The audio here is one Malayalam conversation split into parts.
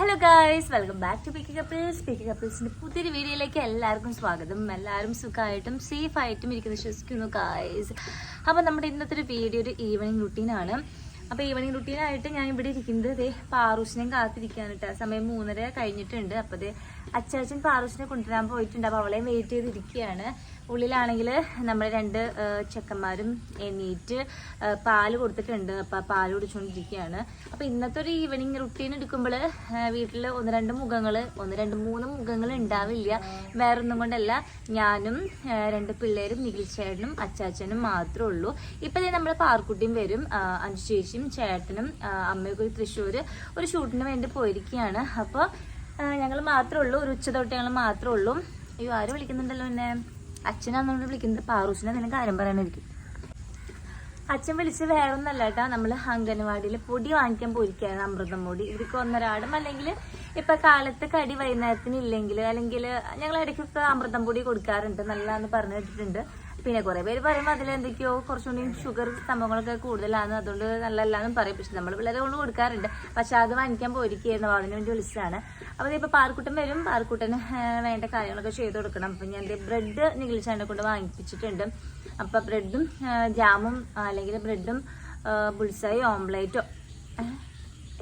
Hello guys welcome back to picky couples picky കപ്പിൾസിന്റെ പുതിയൊരു വീഡിയോയിലേക്ക് എല്ലാവർക്കും സ്വാഗതം. എല്ലാവരും സുഖമായിട്ടും സേഫ് ആയിട്ടും ഇരിക്കുന്ന. വിശ്വസിക്കുന്നു ഗായ്സ് അപ്പോൾ നമ്മുടെ ഇന്നത്തെ ഒരു വീഡിയോ ഒരു ഈവനിങ് റുട്ടീനാണ് അപ്പോൾ ഈവനിങ് റുട്ടീനായിട്ട് ഞാൻ ഇവിടെ ഇരിക്കുന്നത് ദേ പാറൂസിനെയും കാത്തിരിക്കാണ് കേട്ടോ സമയം മൂന്നര കഴിഞ്ഞിട്ടുണ്ട്. അപ്പോൾ ദേ അച്ചാച്ചൻ പാറൂസിനെ കൊണ്ടുവരാൻ പോയിട്ടുണ്ട്. അപ്പോൾ അവളെയും വെയിറ്റ് ചെയ്തിരിക്കുകയാണ്. ഉള്ളിലാണെങ്കിൽ നമ്മൾ രണ്ട് ചെക്കന്മാരും എണീറ്റ് പാൽ കൊടുത്തിട്ടുണ്ട്. അപ്പം പാൽ കുടിച്ചുകൊണ്ടിരിക്കുകയാണ് അപ്പം ഇന്നത്തെ ഒരു ഈവനിങ് റുട്ടീൻ എടുക്കുമ്പോൾ വീട്ടിൽ ഒന്ന് രണ്ട് മുഖങ്ങൾ ഒന്ന് രണ്ട് മൂന്ന് മുഖങ്ങൾ ഉണ്ടാവില്ല വേറൊന്നും കൊണ്ടല്ല. ഞാനും രണ്ട് പിള്ളേരും നിഖിൽ ചേട്ടനും അച്ചാച്ചനും മാത്രമേ ഉള്ളൂ. ഇപ്പം നമ്മൾ പാർക്കുട്ടിയും വരും. അഞ്ചു ചേച്ചിയും ചേട്ടനും അമ്മയൊക്കെ തൃശ്ശൂർ ഒരു ഷൂട്ടിന് വേണ്ടി പോയിരിക്കുകയാണ് അപ്പോൾ ഞങ്ങൾ മാത്രമേ ഉള്ളൂ. ഒരു ഉച്ച തൊട്ട് ഞങ്ങൾ മാത്രമേ ഉള്ളൂ. അയ്യോ ആര് വിളിക്കുന്നുണ്ടല്ലോ എന്നെ? അച്ഛനാന്നോട് വിളിക്കുന്നത് പാറൂസിനെ എന്തെങ്കിലും കാര്യം പറയാനായിരിക്കും. അച്ഛൻ വിളിച്ച് വേറെ ഒന്നല്ല കേട്ടോ. നമ്മൾ അംഗനവാടിയിൽ പൊടി വാങ്ങിക്കാൻ പോയിരിക്കുകയാണ് അമൃതം പൊടി. ഇവർക്ക് ഒന്നരാടും. അല്ലെങ്കിൽ ഇപ്പൊ കാലത്ത് കടി വൈകുന്നേരത്തിന് ഇല്ലെങ്കിൽ അല്ലെങ്കിൽ ഞങ്ങൾ ഇടയ്ക്കൊക്കെ അമൃതം പൊടി കൊടുക്കാറുണ്ട്. നല്ലതാന്ന് പറഞ്ഞു കേട്ടിട്ടുണ്ട്. പിന്നെ കുറെ പേര് പറയുമ്പോൾ അതിൽ എന്തൊക്കെയോ കുറച്ചുകൂടി ഷുഗർ സംഭവങ്ങളൊക്കെ കൂടുതലാണ് അതുകൊണ്ട് നല്ലതല്ലാന്നും പറയും. പക്ഷെ നമ്മൾ പിള്ളേരെ കൊണ്ട് കൊടുക്കാറുണ്ട്. പക്ഷെ അത് വാങ്ങിക്കാൻ പോയിരിക്കുകയായിരുന്നു. അപ്പോൾ അതിന് വേണ്ടി വിളിച്ചതാണ്. അപ്പോൾ ഇപ്പോൾ പാർക്കുട്ടൻ വരും. പാർക്കുട്ടന് വേണ്ട കാര്യങ്ങളൊക്കെ ചെയ്ത് കൊടുക്കണം. അപ്പം ഞാൻ ബ്രെഡ് നികിളിച്ചാണ്ട് കൊണ്ട് വാങ്ങിപ്പിച്ചിട്ടുണ്ട്. അപ്പം ബ്രെഡും ജാമും അല്ലെങ്കിൽ ബ്രെഡും ബുൾസായി ഓംലേറ്റോ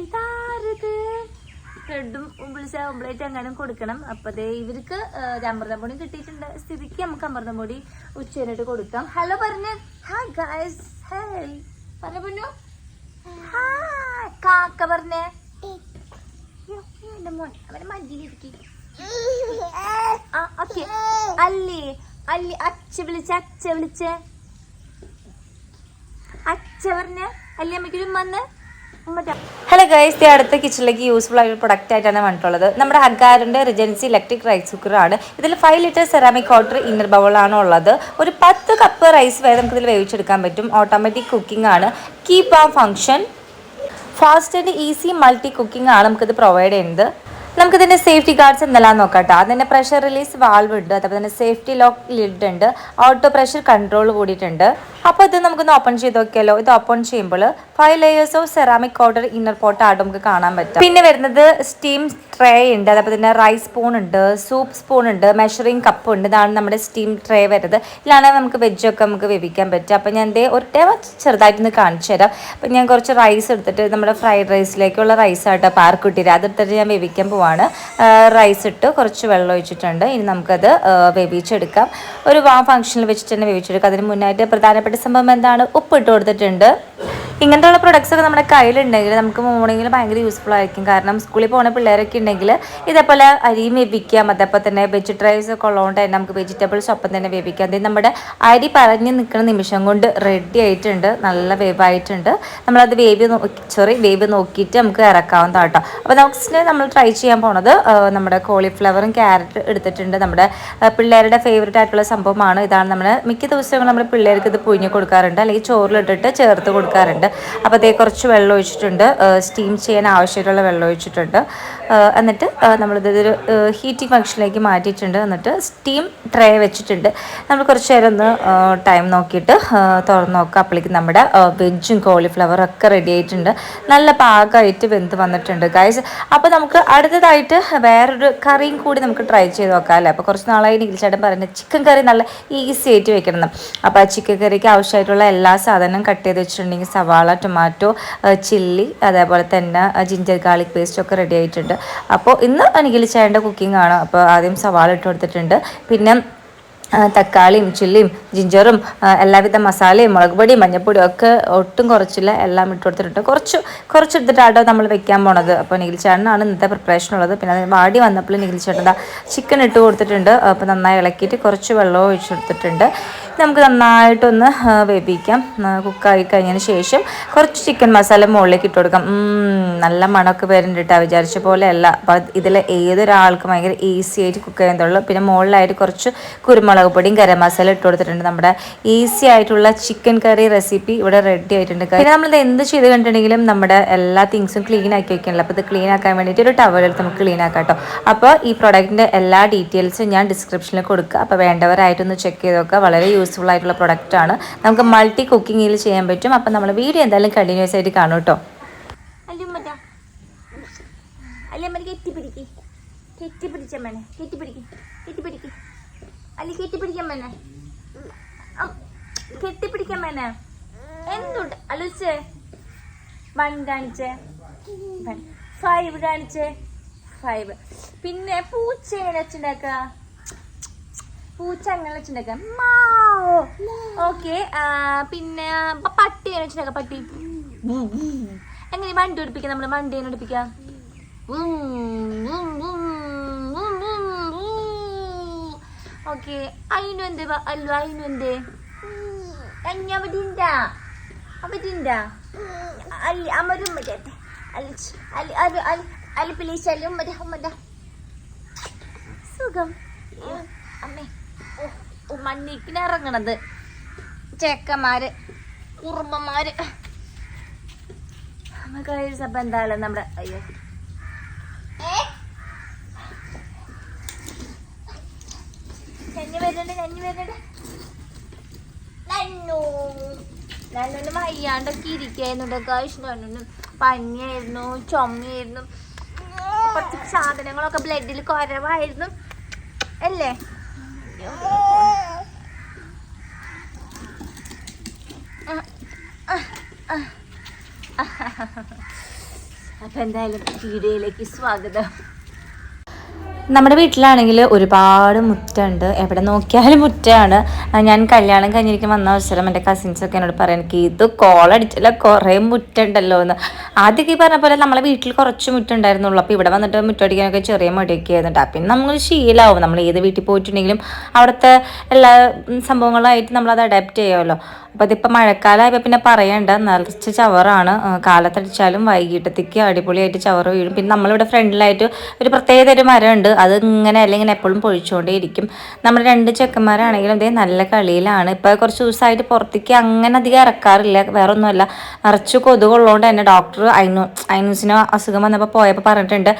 ഇതാരത്? ബ്രെഡും ഉമ്പിളിച്ച ഓംലേറ്റ് അങ്ങനെ കൊടുക്കണം. അപ്പൊ ദേ ഇവർക്ക് അമൃതം പൊടി കിട്ടിയിട്ടുണ്ട്. സ്ഥിതിക്ക് നമുക്ക് അമൃതം പൊടി ഉച്ചയിലിട്ട് കൊടുക്കാം. ഹലോ പറഞ്ഞു. ഹായ് ഗായ്സ് ഹായ് പറഞ്ഞ പൊന്നു? ഹായ് കാക്ക പറഞ്ഞേ. എന്റെ മോൻ അവനെ മഞ്ചിലിരിക്കും ഓക്കെ. അല്ലി? അല്ലി? അച്ഛ വിളിച്ച അച്ഛ വിളിച്ച. അച്ഛ പറഞ്ഞ. അല്ലേ അമ്മയ്ക്കൊരു വന്ന്. ഹലോ ഗൈസ് അടുത്ത കിച്ചണിലേക്ക് യൂസ്ഫുൾ ആയ ഒരു പ്രൊഡക്റ്റ് ആയിട്ടാണ് വന്നിട്ടുള്ളത്. നമ്മുടെ ഹഗാറിന്റെ റിജൻസി ഇലക്ട്രിക് റൈസ് കുക്കറാണ് ഇതിൽ five litre ceramic water inner ബൗളാണ് ഉള്ളത്. ഒരു പത്ത് കപ്പ് റൈസ് വരെ നമുക്ക് ഇതിൽ വേവിച്ചെടുക്കാൻ പറ്റും. ഓട്ടോമാറ്റിക് കുക്കിംഗ് ആണ്. കീപ് ആ function fast and easy multi cooking ആണ് നമുക്കിത് പ്രൊവൈഡ് ചെയ്യുന്നത്. നമുക്കിതിന്റെ സേഫ്റ്റി ഗാർഡ്സ് എന്തെല്ലാം നോക്കട്ടെ അതിന്റെ പ്രഷർ റിലീസ് വാൾവ് ഉണ്ട്. അതേപോലെ തന്നെ സേഫ്റ്റി ലോക്ക് ലിഡ് ഉണ്ട്. ഓട്ടോ പ്രഷർ കൺട്രോൾ കൂടിയിട്ടുണ്ട്. അപ്പോൾ ഇത് നമുക്കൊന്ന് ഓപ്പൺ ചെയ്ത് നോക്കിയാലോ? ഇത് ഓപ്പൺ ചെയ്യുമ്പോൾ five layers of ceramic powder inner pot ആയിട്ട് നമുക്ക് കാണാൻ പറ്റും. പിന്നെ വരുന്നത് സ്റ്റീം ട്രേ ഉണ്ട്. അതേപോലെ തന്നെ റൈസ് സ്പൂൺ ഉണ്ട് സൂപ്പ് സ്പൂൺ ഉണ്ട് മെഷറിംഗ് കപ്പ് ഉണ്ട്. ഇതാണ് നമ്മുടെ സ്റ്റീം ട്രേ വരുന്നത്. ഇതിലാണെങ്കിൽ നമുക്ക് വെജൊക്കെ നമുക്ക് വേവിക്കാൻ പറ്റും. അപ്പോൾ ഞാൻ എന്തേ ഒരു ടൈം ചെറുതായിട്ടൊന്ന് കാണിച്ചു തരാം. അപ്പം ഞാൻ കുറച്ച് റൈസ് എടുത്തിട്ട് നമ്മുടെ ഫ്രൈഡ് റൈസിലേക്കുള്ള റൈസ് ആയിട്ട് പാർക്കുട്ടിര അതെടുത്തിട്ട് ഞാൻ വേവിക്കാൻ പോവാണ്. റൈസ് ഇട്ട് കുറച്ച് വെള്ളം ഒഴിച്ചിട്ടുണ്ട്. ഇനി നമുക്കത് വേവിച്ചെടുക്കാം. ഒരു ഫംഗ്ഷനിൽ വെച്ചിട്ട് തന്നെ വേവിച്ചെടുക്കാം. അതിന് മുന്നായിട്ട് പ്രധാനപ്പെട്ട സംഭവം എന്താണ്? ഉപ്പ് ഇട്ട് കൊടുത്തിട്ടുണ്ട്. ഇങ്ങനത്തെയുള്ള പ്രൊഡക്ട്സ് ഒക്കെ നമ്മുടെ കയ്യിലുണ്ടെങ്കിൽ നമുക്ക് മോർണിംഗിൽ ഭയങ്കര യൂസ്ഫുൾ ആയിരിക്കും. കാരണം സ്കൂളിൽ പോകുന്ന പിള്ളേരൊക്കെ ഉണ്ടെങ്കിൽ ഇതേപോലെ അരിയും വേവിക്കാം അതേപോലെ തന്നെ വെജിറ്റബിൾസ് ഒക്കെ ഉള്ളതുകൊണ്ട് തന്നെ നമുക്ക് വെജിറ്റബിൾസ് ഒപ്പം തന്നെ വേവിക്കാം. അത് നമ്മുടെ അരി പറഞ്ഞ് നിൽക്കുന്ന നിമിഷം കൊണ്ട് റെഡി ആയിട്ടുണ്ട്. നല്ല വേവായിട്ടുണ്ട്. നമ്മളത് വേവ് സോറി വേവ് നോക്കിയിട്ട് നമുക്ക് ഇറക്കാവുന്നതാണ് കേട്ടോ. അപ്പോൾ നെക്സ്റ്റ് നമ്മൾ ട്രൈ ചെയ്യാൻ പോണത് നമ്മുടെ കോളിഫ്ലവറും ക്യാരറ്റ് എടുത്തിട്ടുണ്ട്. നമ്മുടെ പിള്ളേരുടെ ഫേവറേറ്റ് ആയിട്ടുള്ള സംഭവമാണ്. ഇതാണ് നമ്മൾ മിക്ക ദിവസങ്ങളും നമ്മുടെ പിള്ളേർക്ക് ഇത് പുഴിഞ്ഞ് കൊടുക്കാറുണ്ട്. അല്ലെങ്കിൽ ചോറിലിട്ടിട്ട് ചേർത്ത് കൊടുക്കാറുണ്ട്. അപ്പോൾ അതേ കുറച്ച് വെള്ളം ഒഴിച്ചിട്ടുണ്ട്. സ്റ്റീം ചെയ്യാൻ ആവശ്യമായിട്ടുള്ള വെള്ളം ഒഴിച്ചിട്ടുണ്ട്. എന്നിട്ട് നമ്മളിത് ഹീറ്റിംഗ് ഫംഗ്ഷനിലേക്ക് മാറ്റിയിട്ടുണ്ട്. എന്നിട്ട് സ്റ്റീം ട്രേ വെച്ചിട്ടുണ്ട്. നമ്മൾ കുറച്ച് നേരം ഒന്ന് ടൈം നോക്കിയിട്ട് തുറന്ന് നോക്കുക. അപ്പോഴേക്കും നമ്മുടെ വെജും കോളിഫ്ലവറും ഒക്കെ റെഡി ആയിട്ടുണ്ട്. നല്ല പാകമായിട്ട് വെന്ത് വന്നിട്ടുണ്ട് ഗൈസ് അപ്പോൾ നമുക്ക് അടുത്തതായിട്ട് വേറൊരു കറിയും കൂടി നമുക്ക് ട്രൈ ചെയ്ത് നോക്കാം അല്ലേ? അപ്പോൾ കുറച്ച് നാളായി നിഖിൽച്ചേട്ടൻ പറയുന്നത് ചിക്കൻ കറി നല്ല ഈസി ആയിട്ട് വെക്കണം അപ്പോൾ ആ ചിക്കൻ കറിക്ക് ആവശ്യമായിട്ടുള്ള എല്ലാ സാധനവും കട്ട് ചെയ്ത് വെച്ചിട്ടുണ്ടെങ്കിൽ സവാള ടൊമാറ്റോ ചില്ലി അതേപോലെ തന്നെ ജിഞ്ചർ ഗാർലിക് പേസ്റ്റ് ഒക്കെ റെഡി ആയിട്ടുണ്ട്. അപ്പോൾ ഇന്ന് നിഖിൽച്ചേട്ടന്റെ കുക്കിംഗ് ആണ്. അപ്പോൾ ആദ്യം സവാള ഇട്ട് കൊടുത്തിട്ടുണ്ട്. പിന്നെ തക്കാളിയും ചില്ലിയും ജിഞ്ചറും എല്ലാവിധ മസാലയും മുളക് പൊടിയും മഞ്ഞൾപ്പൊടിയും ഒക്കെ ഒട്ടും കുറച്ചില്ല. എല്ലാം ഇട്ട് കൊടുത്തിട്ടുണ്ട്. കുറച്ച് കുറച്ചെടുത്തിട്ടാട്ടോ നമ്മൾ വെക്കാൻ പോണത്. അപ്പോൾ നിഖിൽ ചേട്ടനാണ് ഇന്നത്തെ പ്രിപ്പറേഷൻ ഉള്ളത്. പിന്നെ അത് വാടി വന്നപ്പോൾ നിഖിൽ ചേട്ടൻ ചിക്കൻ ഇട്ട് കൊടുത്തിട്ടുണ്ട്. അപ്പോൾ നന്നായി ഇളക്കിയിട്ട് കുറച്ച് വെള്ളവും ഒഴിച്ചെടുത്തിട്ടുണ്ട് നമുക്ക് നന്നായിട്ടൊന്ന് വേവിക്കാം. കുക്കായി കഴിഞ്ഞതിന് ശേഷം കുറച്ച് ചിക്കൻ മസാല മുകളിലേക്ക് ഇട്ട് കൊടുക്കാം. നല്ല മണമൊക്കെ വരുന്നുണ്ട് വിചാരിച്ച പോലെ അല്ല അപ്പോൾ ഇതിൽ ഏതൊരാൾക്കും ഭയങ്കര ഈസി ആയിട്ട് കുക്ക് ചെയ്യുന്നുള്ളൂ പിന്നെ മുകളിലായിട്ട് കുറച്ച് കുരുമുളക് പൊടിയും ഗരം മസാല ഇട്ട് കൊടുത്തിട്ടുണ്ട്. നമ്മുടെ ഈസി ആയിട്ടുള്ള ചിക്കൻ കറി റെസിപ്പി ഇവിടെ റെഡി ആയിട്ടുണ്ട്. പിന്നെ നമ്മളിത് എന്ത് ചെയ്ത് കണ്ടിട്ടുണ്ടെങ്കിലും നമ്മുടെ എല്ലാ തിങ്സും ക്ലീൻ ആക്കി വെക്കണല്ലോ. അപ്പോൾ ഇത് ക്ലീൻ ആക്കാൻ വേണ്ടിയിട്ട് ഒരു ടവൽ എടുത്ത് നമുക്ക് ക്ലീൻ ആക്കാം കേട്ടോ അപ്പോൾ ഈ പ്രൊഡക്റ്റിന്റെ എല്ലാ ഡീറ്റെയിൽസും ഞാൻ ഡിസ്ക്രിപ്ഷനിൽ കൊടുക്കുക അപ്പോൾ വേണ്ടവരായിട്ടൊന്ന് ചെക്ക് ചെയ്ത് നോക്കുക വളരെ യൂസ്ഫുൾ ആയിട്ടുള്ള ആണ്. നമുക്ക് മൾട്ടി കുക്കിങ്ങിൽ ചെയ്യാൻ പറ്റും. അപ്പം നമ്മൾ വീഡിയോ എന്തായാലും കണ്ടിന്യൂസ് ആയിട്ട് കാണും കേട്ടോ എന്തുണ്ട്? വൺ കാണിച്ചേ. ഫൈവ് കാണിച്ചേ. ഫൈവ് പിന്നെ പൂച്ച എങ്ങനെ വെച്ചുണ്ടാക്ക. പൂച്ച അങ്ങനെ വെച്ചുണ്ടാക്ക ഓക്കെ പിന്നെ പട്ടി അങ്ങനെ വെച്ചുണ്ടാക്ക പട്ടി? എങ്ങനെ വണ്ടി ഓടിപ്പിക്കാം? നമ്മൾ വണ്ടി എങ്ങനെ ഓടിപ്പിക്കാം? ഓക്കെ അയിനു എന്ത് അല്ലു അയിനു എന്ത്? അഞ്ഞ പറ്റിണ്ട പറ്റിണ്ട അല്ലി അമരും മറ്റേ അല്ലി അല്ലി അത് അല്ലി അല്ലി അല്ലും മറ്റേ സുഖം. അമ്മേ മണ്ണിക്കിന് ഇറങ്ങണത് ചേക്കന്മാര് കുറുമ്പന്മാര്. അമ്മ കഴിച്ചപ്പോ എന്തായാലും നമ്മുടെ അയ്യോ. ഞഞ്ഞു വരുന്നുണ്ട് ഞഞ്ഞു വയ്യാണ്ടൊക്കെ ചുമയായിരുന്നു. കുറച്ച് സാധനങ്ങളൊക്കെ ബ്ലഡിൽ കുറവായിരുന്നു. അല്ലേ? അപ്പൊ എന്തായാലും വീഡിയോയിലേക്ക് സ്വാഗതം. നമ്മുടെ വീട്ടിലാണെങ്കിൽ ഒരുപാട് മുറ്റുണ്ട്. എവിടെ നോക്കിയാലും മുറ്റാണ്. ഞാൻ കല്യാണം കഴിഞ്ഞിരിക്കും വന്ന അവസരം എന്റെ കസിൻസൊക്കെ എന്നോട് പറയാൻ എനിക്ക് ഇത് കോളടിച്ചില്ല കുറേ മുറ്റുണ്ടല്ലോ എന്ന്. ആദ്യമൊക്കെ ഈ പറഞ്ഞ പോലെ നമ്മളെ വീട്ടിൽ കുറച്ച് മുറ്റുണ്ടായിരുന്നുള്ളൂ. അപ്പോൾ ഇവിടെ വന്നിട്ട് മുറ്റടിക്കാനൊക്കെ ചെറിയ മടിയൊക്കെ ആയിരുന്നു പിന്നെ നമ്മൾ ശീലമാവും നമ്മൾ ഏത് വീട്ടിൽ പോയിട്ടുണ്ടെങ്കിലും അവിടുത്തെ എല്ലാ സംഭവങ്ങളായിട്ട് നമ്മളത് അഡാപ്റ്റ് ചെയ്യുമല്ലോ. അപ്പോൾ ഇതിപ്പോൾ മഴക്കാലമായപ്പോൾ പിന്നെ പറയണ്ട നിറച്ച് ചവറാണ്. കാലത്തടിച്ചാലും വൈകിട്ടത്തേക്ക് അടിപൊളിയായിട്ട് ചവറ് വീഴും. പിന്നെ നമ്മളിവിടെ ഫ്രണ്ടിലായിട്ട് ഒരു പ്രത്യേക ഒരു മരമുണ്ട്. അത് ഇങ്ങനെ അല്ലെങ്കിൽ എപ്പോഴും പൊഴിച്ചുകൊണ്ടേ ഇരിക്കും. നമ്മുടെ രണ്ട് ചെക്കന്മാരാണെങ്കിലും ഇതേ നല്ല കളിയിലാണ്. ഇപ്പോൾ കുറച്ച് ദിവസമായിട്ട് പുറത്തേക്ക് അങ്ങനെ അധികം ഇറക്കാറില്ല. വേറെ ഒന്നുമല്ല നിറച്ച് കൊതുകുള്ളതുകൊണ്ട് തന്നെ ഡോക്ടർ അയനു അയിനൂസിന് അസുഖം വന്നപ്പോൾ പോയപ്പോൾ പറഞ്ഞിട്ടുണ്ട്.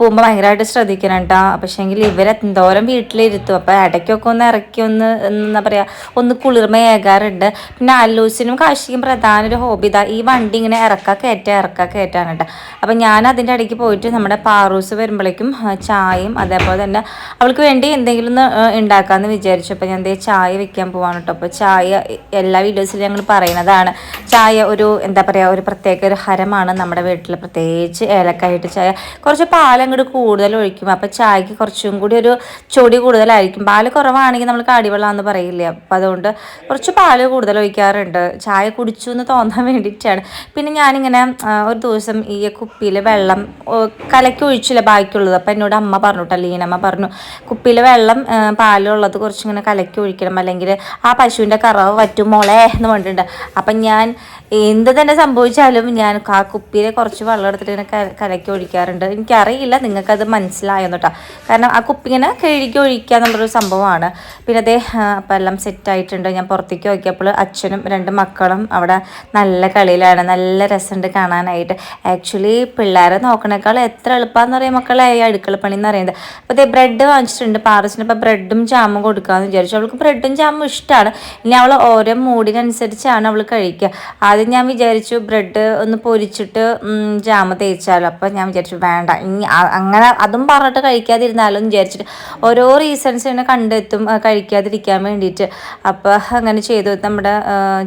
പോകുമ്പോൾ ഭയങ്കരമായിട്ട് ശ്രദ്ധിക്കണം കേട്ടോ. പക്ഷേങ്കിൽ ഇവരെ എന്തോരം വീട്ടിലിരുത്തും. അപ്പോൾ ഇടയ്ക്കൊക്കെ ഒന്ന് ഇറക്കി ഒന്ന് എന്താ പറയുക ഒന്ന് കുളിർമയേകാറുണ്ട്. പിന്നെ അല്ലൂസിനും കാശിക്കും പ്രധാന ഒരു ഹോബി ഇതാ ഈ വണ്ടി ഇങ്ങനെ ഇറക്ക കയറ്റ ഇറക്ക കയറ്റാണ് കേട്ടോ. അപ്പം ഞാൻ അതിന്റെ ഇടയ്ക്ക് പോയിട്ട് നമ്മുടെ പാറൂസ് വരുമ്പോഴേക്കും ചായയും അതേപോലെ തന്നെ അവൾക്ക് വേണ്ടി എന്തെങ്കിലും ഒന്ന് ഉണ്ടാക്കാമെന്ന് വിചാരിച്ചു. അപ്പോൾ ഞാൻ ദേ ചായ വെക്കാൻ പോവാണ് കേട്ടോ. അപ്പോൾ ചായ എല്ലാ വീഡിയോസിലും ഞങ്ങൾ പറയുന്നതാണ് ചായ ഒരു എന്താ പറയുക ഒരു പ്രത്യേക ഒരു ഹരമാണ് നമ്മുടെ വീട്ടിൽ പ്രത്യേകിച്ച് ഏലക്കായിട്ട് ചായ. കുറച്ച് പാലങ്ങോട്ട് കൂടുതൽ ഒഴിക്കും. അപ്പോൾ ചായക്ക് കുറച്ചും കൂടി ഒരു ചൊടി കൂടുതലായിരിക്കും. പാൽ കുറവാണെങ്കിൽ നമ്മൾ കാടിവെള്ളമെന്ന് പറയില്ലേ. അപ്പോൾ അതുകൊണ്ട് കുറച്ച് പാൽ കൂടുതൽ ഒഴിക്കാറുണ്ട് ചായ കുടിച്ചു എന്ന് തോന്നാൻ വേണ്ടിയിട്ടാണ്. പിന്നെ ഞാനിങ്ങനെ ഒരു ദിവസം ഈ കുപ്പിയിൽ വെള്ളം കലക്കി ഒഴിച്ചില്ല ബാക്കിയുള്ളത്. അപ്പം എന്നോട് അമ്മ പറഞ്ഞു കേട്ടോ ലീനമ്മ പറഞ്ഞു കുപ്പിയിൽ വെള്ളം പാലുള്ളത് കുറച്ചിങ്ങനെ കലക്കി ഒഴിക്കണം. അല്ലെങ്കിൽ ആ പശുവിന്റെ കറവ് വറ്റും മോളെ എന്ന് പറഞ്ഞിട്ടുണ്ട്. അപ്പം ഞാൻ എന്ത് തന്നെ സംഭവിച്ചാലും ഞാൻ ആ കുപ്പിയിലെ കുറച്ച് വെള്ളം എടുത്തിട്ട് ഇങ്ങനെ കലക്കി ഒഴിക്കാറുണ്ട്. എനിക്കറിയില്ല നിങ്ങൾക്കത് മനസ്സിലായെന്ന് കേട്ടോ കാരണം ആ കുപ്പി ഇങ്ങനെ കഴുകി ഒഴിക്കുക എന്നുള്ളൊരു സംഭവമാണ്. പിന്നെ അതേ അപ്പം എല്ലാം സെറ്റായിട്ടുണ്ട് ഞാൻ പുറത്തേക്ക് നോക്കിയപ്പോൾ അച്ഛനും രണ്ട് മക്കളും അവിടെ നല്ല കളിയിലാണ്. നല്ല രസമുണ്ട് കാണാനായിട്ട്. ആക്ച്വലി പിള്ളേരെ നോക്കണേക്കാൾ എത്ര എളുപ്പമാണെന്ന് പറയും മക്കളെ ഈ അടുക്കളപ്പണി എന്ന് പറയുന്നത്. അപ്പോൾ ഇതേ ബ്രെഡ് വാങ്ങിച്ചിട്ടുണ്ട് പാറസിന് ഇപ്പോൾ ബ്രെഡും ജാമും കൊടുക്കാമെന്ന് വിചാരിച്ചു. അവൾക്ക് ബ്രെഡും ജാമും ഇഷ്ടമാണ് ഇനി അവൾ ഓരോ മൂഡിനനുസരിച്ചാണ് അവൾ കഴിക്കുക. ആദ്യം ഞാൻ വിചാരിച്ചു ബ്രെഡ് ഒന്ന് പൊരിച്ചിട്ട് ജാമ് തേച്ചാലോ. അപ്പോൾ ഞാൻ വിചാരിച്ചു വേണ്ട. ഇനി അങ്ങനെ അതും പറഞ്ഞിട്ട് കഴിക്കാതിരുന്നാലോ എന്ന് വിചാരിച്ചിട്ട് ഓരോ റീസൺസ് തന്നെ കണ്ടെത്തും കഴിക്കാതിരിക്കാൻ വേണ്ടിയിട്ട്. അപ്പോൾ അങ്ങനെ ചെയ്തു. നമ്മുടെ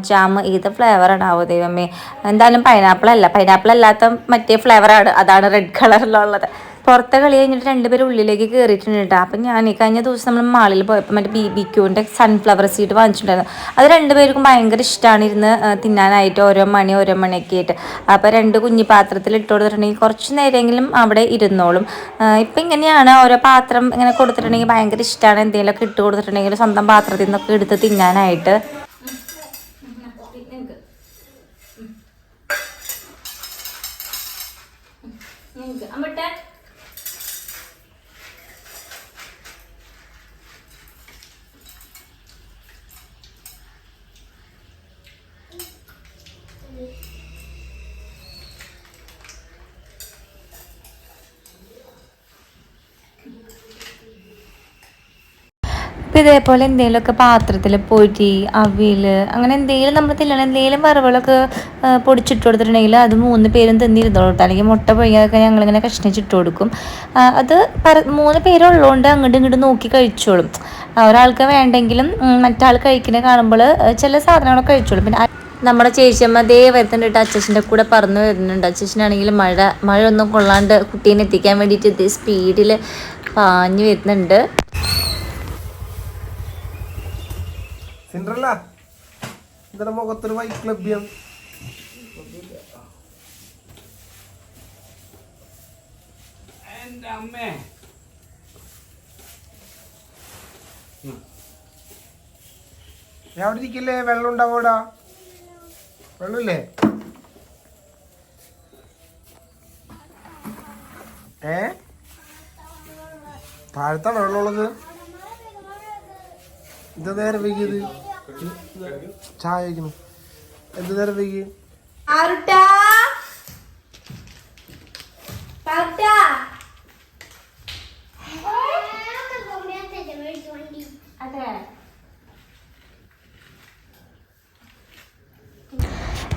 ജാമ് ഏത് ഫ്ലേവർ ഉണ്ടാവും ദൈവമേ? എന്തായാലും പൈനാപ്പിൾ അല്ല. പൈനാപ്പിൾ അല്ലാത്ത മറ്റേ ഫ്ലേവറാണ് അതാണ് റെഡ് കളറിലുള്ളത് പുറത്തെ കളി കഴിഞ്ഞിട്ട് രണ്ടുപേരും ഉള്ളിലേക്ക് കയറിയിട്ടുണ്ട് കേട്ടോ. അപ്പം ഞാൻ ഈ കഴിഞ്ഞ ദിവസം നമ്മൾ മാളിൽ പോയപ്പോൾ മറ്റേ ബി ബി ക്യൂവിന്റെ സൺഫ്ലവർ സീഡ് വാങ്ങിച്ചിട്ടുണ്ടായിരുന്നു. അത് രണ്ടുപേർക്കും ഭയങ്കര ഇഷ്ടമാണ് ഇരുന്ന് തിന്നാനായിട്ട് ഓരോ മണി ഓരോ മണിയൊക്കെ ആയിട്ട്. അപ്പോൾ രണ്ട് കുഞ്ഞി പാത്രത്തിൽ ഇട്ട് കൊടുത്തിട്ടുണ്ടെങ്കിൽ കുറച്ച് നേരമെങ്കിലും അവിടെ ഇരുന്നോളും. ഇപ്പം ഇങ്ങനെയാണ് ഓരോ പാത്രം ഇങ്ങനെ കൊടുത്തിട്ടുണ്ടെങ്കിൽ ഭയങ്കര ഇഷ്ടമാണ് എന്തെങ്കിലുമൊക്കെ ഇട്ട് കൊടുത്തിട്ടുണ്ടെങ്കിൽ സ്വന്തം പാത്രത്തിൽ നിന്നൊക്കെ എടുത്ത് തിന്നാനായിട്ട്. अमृता അപ്പോൾ ഇതേപോലെ എന്തെങ്കിലുമൊക്കെ പാത്രത്തിൽ പൊരി അവിൽ അങ്ങനെ എന്തെങ്കിലും നമ്മൾ തിന്നണം എന്തെങ്കിലും വറവുകളൊക്കെ പൊടിച്ചിട്ട് കൊടുത്തിട്ടുണ്ടെങ്കിൽ അത് മൂന്ന് പേരും തിന്നിരുന്നോളൂ കേട്ടോ. അല്ലെങ്കിൽ മുട്ട പൊഴിയാതൊക്കെ ഞങ്ങളിങ്ങനെ കഷ്ണിച്ചിട്ട് കൊടുക്കും. അത് പറ മൂന്ന് പേരുള്ളതുകൊണ്ട് അങ്ങോട്ടും ഇങ്ങോട്ടും നോക്കി കഴിച്ചോളും. ഒരാൾക്ക് വേണ്ടെങ്കിലും മറ്റാൾ കഴിക്കുന്നത് കാണുമ്പോൾ ചില സാധനങ്ങളൊക്കെ കഴിച്ചോളും. പിന്നെ നമ്മുടെ ചേച്ചിയമ്മ ദേ വരുന്നുണ്ട് അച്ഛന്റെ കൂടെ പറന്ന് വരുന്നുണ്ട്. അച്ഛനാണെങ്കിൽ മഴ മഴ ഒന്നും കൊള്ളാണ്ട് കുട്ടീനെ എത്തിക്കാൻ വേണ്ടിയിട്ട് ഇത് സ്പീഡിൽ പാഞ്ഞു വരുന്നുണ്ട്. സിൻഡ്രല്ല? ഇതിന്റെ മുഖത്തൊരു വൈക്ലഭ്യം എന്റെ അമ്മേ. ഞാൻ അവിടെ ഇരിക്കില്ലേ? വെള്ളം ഉണ്ടാവോടാ വെള്ളമില്ലേ? ഏ? താഴത്താണ് വെള്ളമുള്ളത്? എന്താ നേരം വൈകിയത്? ചായ കഴിക്കുന്നു എന്താ നേരം വൈകി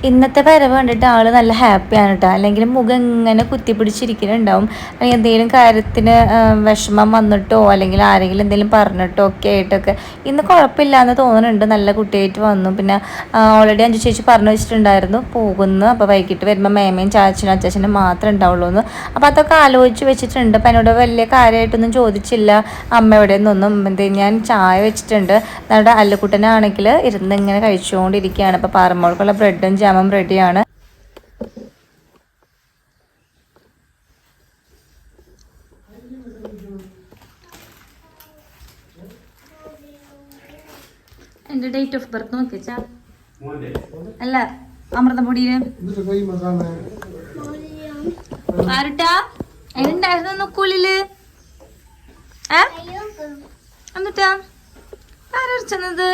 ഇന്നത്തെ വരവ് കണ്ടിട്ട് ആൾ നല്ല ഹാപ്പിയാണ് കേട്ടോ അല്ലെങ്കിൽ മുഖം ഇങ്ങനെ കുത്തിപ്പിടിച്ചിരിക്കുന്നുണ്ടാവും അല്ലെങ്കിൽ എന്തെങ്കിലും കാര്യത്തിന് വിഷമം വന്നിട്ടോ അല്ലെങ്കിൽ ആരെങ്കിലും എന്തെങ്കിലും പറഞ്ഞിട്ടോ ഒക്കെ ആയിട്ടൊക്കെ. ഇന്ന് കുഴപ്പമില്ല എന്ന് തോന്നുന്നുണ്ട് നല്ല കുട്ടിയായിട്ട് വന്നു. പിന്നെ ഓൾറെഡി അഞ്ചു ചേച്ചി പറഞ്ഞു വെച്ചിട്ടുണ്ടായിരുന്നു. പോകുന്നു. അപ്പോൾ വൈകിട്ട് വരുമ്പോൾ മേമയും ചാച്ചനും അച്ചാച്ചനും മാത്രമേ ഉണ്ടാവുള്ളൂ എന്ന് അപ്പോൾ അതൊക്കെ ആലോചിച്ച് വെച്ചിട്ടുണ്ട്. അപ്പം എന്നോട് വലിയ കാര്യമായിട്ടൊന്നും ചോദിച്ചില്ല. അമ്മ എവിടെ നിന്നൊന്നും എന്തെങ്കിലും ഞാൻ ചായ വെച്ചിട്ടുണ്ട്. നമ്മുടെ അല്ലുക്കുട്ടനാണെങ്കിൽ ഇരുന്ന് ഇങ്ങനെ കഴിച്ചുകൊണ്ടിരിക്കുകയാണ്. അപ്പോൾ പാറമോൾക്കുള്ള ബ്രെഡും ജാമും റെഡിയാണ്. എന്റെ ഡേറ്റ് ഓഫ് ബർത്ത് നോക്കിച്ചാ അല്ല അമൃതപൊടിയിൽ. ആരുട്ടാ? എന്നുണ്ടായിരുന്നു നോക്കൂലിൽ ഏ? എന്നിട്ടാ? ആരച്ചത്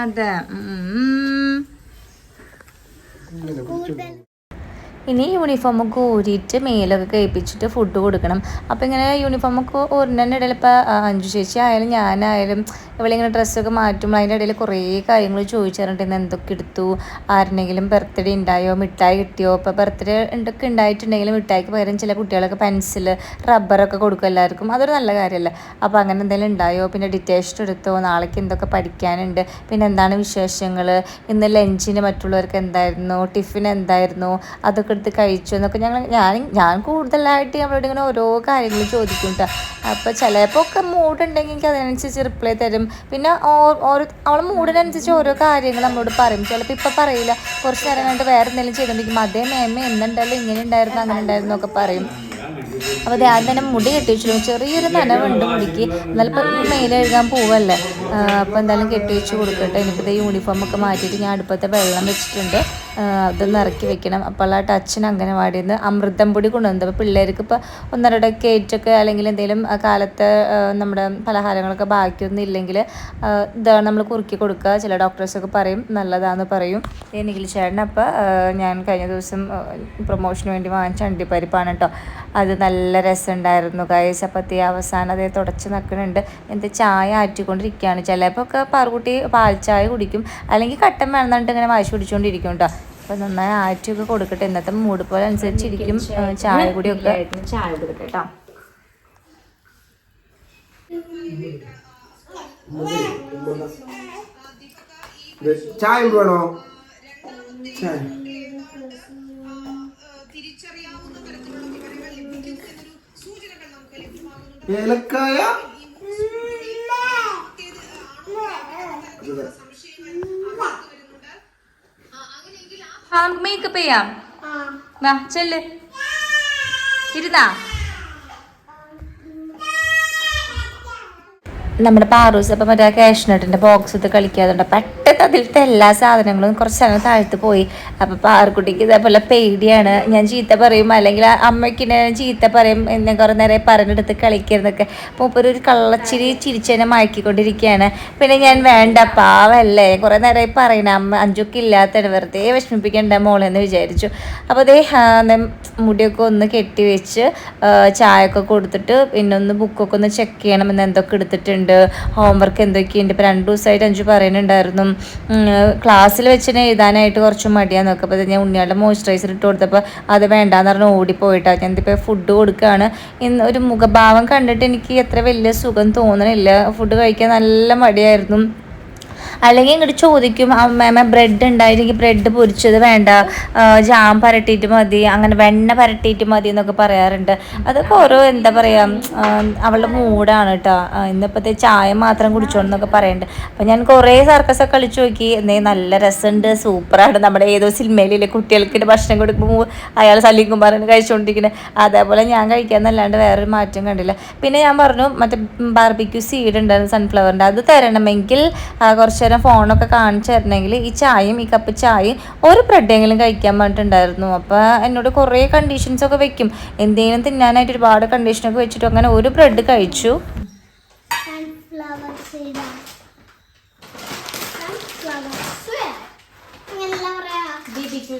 അതെ. ഉം. ഇങ്ങനെ പിടിച്ചു ഇനി യൂണിഫോമൊക്കെ ഊരിയിട്ട് മേലൊക്കെ കഴിപ്പിച്ചിട്ട് ഫുഡ് കൊടുക്കണം. അപ്പോൾ ഇങ്ങനെ യൂണിഫോമൊക്കെ ഊരിന്റെ ഇടയിൽ ഇപ്പോൾ അഞ്ചു ചേച്ചി ആയാലും ഞാനായാലും ഇവളിങ്ങനെ ഡ്രസ്സൊക്കെ മാറ്റുമ്പോൾ അതിന്റെ ഇടയിൽ കുറേ കാര്യങ്ങൾ ചോദിച്ചറിഞ്ഞിട്ട് എന്തൊക്കെ എടുത്തു? ആരുടെങ്കിലും ബർത്ത്ഡേ ഉണ്ടായോ മിഠായി കിട്ടിയോ? ഇപ്പോൾ ബർത്ത്ഡേ ഉണ്ടൊക്കെ ഉണ്ടായിട്ടുണ്ടെങ്കിൽ മിഠായിക്ക് പകരം ചില കുട്ടികളൊക്കെ പെൻസിൽ റബ്ബറൊക്കെ കൊടുക്കും എല്ലാവർക്കും. അതൊരു നല്ല കാര്യമല്ല. അപ്പോൾ അങ്ങനെ എന്തെങ്കിലും ഉണ്ടായോ പിന്നെ ഡിറ്റേഷൻ എടുത്തോ? നാളേക്ക് എന്തൊക്കെ പഠിക്കാനുണ്ട്? പിന്നെ എന്താണ് വിശേഷങ്ങൾ ഇന്ന് ലഞ്ചിന് മറ്റുള്ളവർക്ക് എന്തായിരുന്നു? ടിഫിൻ എന്തായിരുന്നു? അതൊക്കെ എടുത്ത് കഴിച്ചു എന്നൊക്കെ ഞങ്ങൾ ഞാൻ ഞാൻ കൂടുതലായിട്ട് അവരോട് ഇങ്ങനെ ഓരോ കാര്യങ്ങൾ ചോദിക്കും കേട്ടോ അപ്പോൾ ചിലപ്പോൾ ഒക്കെ മൂഡ് ഉണ്ടെങ്കിൽ എനിക്ക് അതിനനുസരിച്ച് റിപ്ലൈ തരും. പിന്നെ ഓരോ അവളെ മൂഡിനനുസരിച്ച് ഓരോ കാര്യങ്ങൾ നമ്മളോട് പറയും. ചിലപ്പോൾ ഇപ്പം പറയില്ല. കുറച്ച് നേരം കണ്ടിട്ട് വേറെ എന്തെങ്കിലും ചെയ്തുകൊണ്ടിരിക്കും അതേ മേമ എന്നുണ്ടല്ലോ ഇങ്ങനെ ഉണ്ടായിരുന്നു അങ്ങനെ ഉണ്ടായിരുന്നു ഒക്കെ പറയും. അപ്പോൾ അത് ആദ്യം തന്നെ മുടി കെട്ടി വെച്ചു ചെറിയൊരു നനവുണ്ട് മുടിക്ക്. എന്നാലും ഇപ്പം എഴുതാൻ പോവല്ലേ. അപ്പോൾ എന്തായാലും കെട്ടി വെച്ച് കൊടുക്കട്ടെ. എനിക്കിത് യൂണിഫോമൊക്കെ മാറ്റിയിട്ട് ഞാൻ അടുപ്പത്തെ വെള്ളം വെച്ചിട്ടുണ്ട്. അതൊന്ന് ഇറക്കി വെക്കണം. അപ്പോൾ ആ ടച്ചിന് അംഗനവാടിയിൽ നിന്ന് അമൃതം പൊടി കൊണ്ടുവന്നത് അപ്പോൾ പിള്ളേർക്ക് ഇപ്പോൾ ഒന്നരയുടെ കേറ്റൊക്കെ അല്ലെങ്കിൽ എന്തെങ്കിലും കാലത്തെ നമ്മുടെ പലഹാരങ്ങളൊക്കെ ബാക്കിയൊന്നും ഇല്ലെങ്കിൽ ഇതാണ് നമ്മൾ കുറുക്കി കൊടുക്കുക. ചില ഡോക്ടേഴ്സൊക്കെ പറയും നല്ലതാണെന്ന് പറയും. എനിക്ക് ചേട്ടൻ അപ്പോൾ ഞാൻ കഴിഞ്ഞ ദിവസം പ്രൊമോഷന് വേണ്ടി വാങ്ങിച്ച അണ്ടിപ്പരിപ്പാണ് കേട്ടോ അത് നല്ല രസമുണ്ടായിരുന്നു കൈസ് അപ്പത്തി അവസാനം അതേ തുടച്ച് നിൽക്കുന്നുണ്ട്. എന്ത് ചായ ആറ്റിക്കൊണ്ടിരിക്കുകയാണ്. ചിലപ്പോൾ ഒക്കെ പാറുകുട്ടി പാൽ ചായ കുടിക്കും. അല്ലെങ്കിൽ കട്ടൻ വേണമെന്നിട്ട് ഇങ്ങനെ വാശി പിടിച്ചുകൊണ്ടിരിക്കും കേട്ടോ അപ്പോൾ നന്നായി ആറ്റിയൊക്കെ കൊടുക്കട്ടെ. ഇന്നത്തെ മൂഡ് പോലെ അനുസരിച്ചിരിക്കും. ചായ കൂടിയൊക്കെ. ചായ കൊടുക്കട്ടെ കേട്ടോ ചായ വേണോ? ചായ. ഏലക്കായ? ഇത് നമുക്ക് മേക്കപ്പ് ചെയ്യാം. വാ ചെല്ല്. ഇരുന്നാ. നമ്മുടെ പാറൂസ് അപ്പം മറ്റേ കാഷ്നട്ടിന്റെ ബോക്സ് ഇത് കളിക്കാതുണ്ട് പെട്ടെന്ന് അതിലത്തെ എല്ലാ സാധനങ്ങളും കുറച്ച് അങ്ങനെ താഴ്ത്ത് പോയി. അപ്പം പാറുക്കുട്ടിക്ക് ഇതേപോലെ പേടിയാണ്. ഞാൻ ചീത്ത പറയും അല്ലെങ്കിൽ ആ അമ്മയ്ക്ക് ഞാൻ ചീത്ത പറയും എന്നെ കുറേ നേരം പറഞ്ഞെടുത്ത് കളിക്കരുതൊക്കെ മൂപ്പര് ഒരു കള്ളച്ചിരി ചിരിച്ചതിനെ മയക്കിക്കൊണ്ടിരിക്കുകയാണ്. പിന്നെ ഞാൻ വേണ്ട പാവല്ലേ. കുറേ നേരമായി പറയണ അമ്മ അഞ്ചൊക്കെ ഇല്ലാത്തതാണ്. വെറുതെ വിഷമിപ്പിക്കണ്ട മോളെന്ന് വിചാരിച്ചു. അപ്പോൾ അതേ മുടിയൊക്കെ ഒന്ന് കെട്ടി വെച്ച് ചായ ചായയൊക്കെ കൊടുത്തിട്ട് പിന്നെ ഒന്ന് ബുക്കൊക്കെ ഒന്ന് ചെക്ക് ചെയ്യണമെന്ന് എന്തൊക്കെ എടുത്തിട്ടുണ്ട്. എഴുതാനുണ്ട് ഹോംവർക്ക് എന്തൊക്കെയുണ്ട്? ഇപ്പോൾ രണ്ട് ദിവസമായിട്ട് അഞ്ചു പറയുന്നുണ്ടായിരുന്നു. ക്ലാസ്സിൽ വെച്ചിട്ട് എഴുതാനായിട്ട് കുറച്ച് മടിയാന്ന് നോക്കുക അപ്പോൾ ഞാൻ ഉണ്ണിയാളുടെ മോയ്സ്ചറൈസർ ഇട്ട് കൊടുത്തപ്പോൾ അത് വേണ്ടാന്ന് പറഞ്ഞ് ഓടിപ്പോയിട്ടാണ് ഞാൻ ഇതിപ്പോൾ ഫുഡ് കൊടുക്കുകയാണ് ഇന്ന് ഒരു മുഖഭാവം കണ്ടിട്ട് എനിക്ക് എത്ര വലിയ സുഖം തോന്നണില്ല. ഫുഡ് കഴിക്കാൻ നല്ല മടിയായിരുന്നു. അല്ലെങ്കിൽ ഇങ്ങോട്ട് ചോദിക്കും മാമ ബ്രെഡ് ഉണ്ടായിരുന്നെങ്കിൽ ബ്രെഡ് പൊരിച്ചത് വേണ്ട. ജാം പരട്ടിയിട്ട് മതി. അങ്ങനെ വെണ്ണ പരട്ടിയിട്ട് മതി എന്നൊക്കെ പറയാറുണ്ട്. അതൊക്കെ ഓരോ എന്താ പറയുക അവളുടെ മൂഡാണ് കേട്ടോ. ഇന്നിപ്പോഴത്തെ ചായ മാത്രം കുടിച്ചോണെന്നൊക്കെ പറയുന്നുണ്ട് അപ്പം ഞാൻ കുറേ സർക്കസൊക്കെ കളിച്ചു നോക്കി. എന്നേ നല്ല രസമുണ്ട്. സൂപ്പറാണ്. നമ്മുടെ ഏതോ സിനിമയിലെ കുട്ടികൾക്ക് ഭക്ഷണം കൊടുക്കുമ്പോൾ അയാൾ സലീം കുമാറിന് കഴിച്ചുകൊണ്ടിരിക്കുന്നത് അതേപോലെ ഞാൻ കഴിക്കാന്നല്ലാണ്ട് വേറൊരു മാറ്റം കണ്ടില്ല. പിന്നെ ഞാൻ പറഞ്ഞു മറ്റേ ബാർബിക്യൂ സീഡ് ഉണ്ടായിരുന്നു സൺഫ്ലവറിന്റെ അത് തരണമെങ്കിൽ ആ, കുറച്ച് നേരം ഫോണൊക്കെ കാണിച്ചു തരണമെങ്കിൽ ഈ ചായയും ഈ കപ്പ് ചായയും ഒരു ബ്രെഡെങ്കിലും കഴിക്കാൻ പറഞ്ഞിട്ടുണ്ടായിരുന്നു. അപ്പോൾ എന്നോട് കുറേ കണ്ടീഷൻസൊക്കെ വെക്കും. എന്തെങ്കിലും തിന്നാനായിട്ട് ഒരുപാട് കണ്ടീഷനൊക്കെ വെച്ചിട്ട് അങ്ങനെ ഒരു ബ്രെഡ് കഴിച്ചു. Sunflower BBQ